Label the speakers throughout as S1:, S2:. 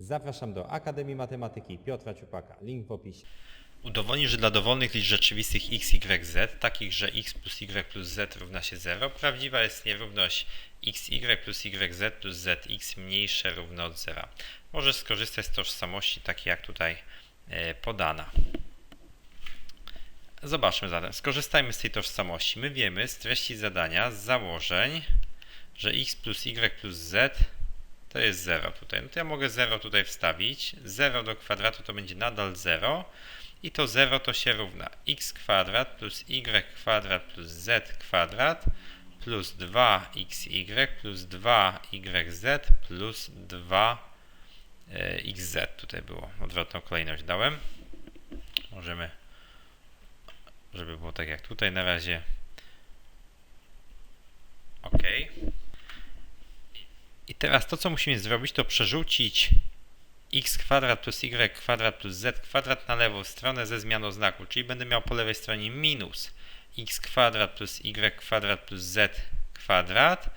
S1: Zapraszam do Akademii Matematyki Piotra Ciupaka. Link w opisie.
S2: Udowodnij, że dla dowolnych liczb rzeczywistych x, y, z, takich, że x plus y plus z równa się 0, prawdziwa jest nierówność xy plus yz plus zx mniejsze równo od 0. Możesz skorzystać z tożsamości takiej jak tutaj e, podana. Zobaczmy zatem. Skorzystajmy z tej tożsamości. My wiemy z treści zadania, z założeń, że x plus y plus z to jest 0 tutaj. No to ja mogę 0 tutaj wstawić. 0 do kwadratu to będzie nadal 0. I to 0 to się równa x kwadrat plus y kwadrat plus z kwadrat plus 2xy plus 2yz plus 2xz. Tutaj było odwrotną kolejność dałem. Możemy, żeby było tak jak tutaj na razie. OK. I teraz to, co musimy zrobić, to przerzucić x kwadrat plus y kwadrat plus z kwadrat na lewą stronę ze zmianą znaku, czyli będę miał po lewej stronie minus x kwadrat plus y kwadrat plus z kwadrat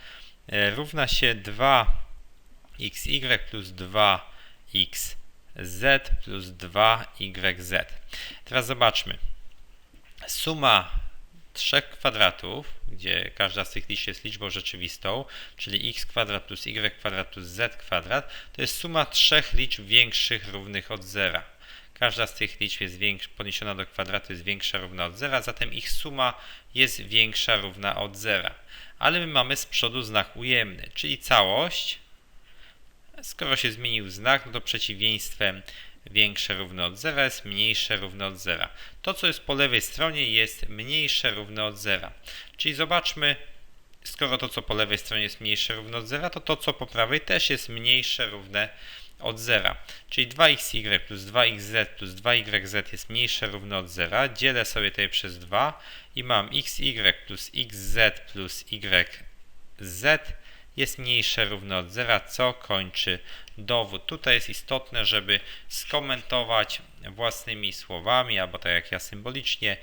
S2: e, równa się 2xy plus 2xz plus 2yz. Teraz zobaczmy. Suma trzech kwadratów, gdzie każda z tych liczb jest liczbą rzeczywistą, czyli x kwadrat plus y kwadrat plus z kwadrat, to jest suma trzech liczb większych równych od zera. Każda z tych liczb jest większa, do kwadratu jest większa równa od zera, zatem ich suma jest większa równa od zera. Ale my mamy z przodu znak ujemny, czyli całość. Skoro się zmienił znak, no to przeciwieństwem większe równe od zera jest mniejsze równe od zera. To, co jest po lewej stronie, jest mniejsze równe od zera. Czyli zobaczmy, skoro to, co po lewej stronie jest mniejsze równe od zera, to to, co po prawej też jest mniejsze równe od zera. Czyli 2xy plus 2xz plus 2yz jest mniejsze równe od zera. Dzielę sobie tutaj przez 2 i mam xy plus xz plus yz jest mniejsze równe od zera, co kończy dowód. Tutaj jest istotne, żeby skomentować własnymi słowami, albo tak jak ja symbolicznie,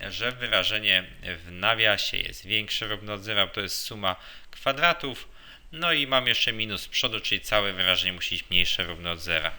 S2: że wyrażenie w nawiasie jest większe równe od zera, bo to jest suma kwadratów. No i mam jeszcze minus z przodu, czyli całe wyrażenie musi być mniejsze równe od zera.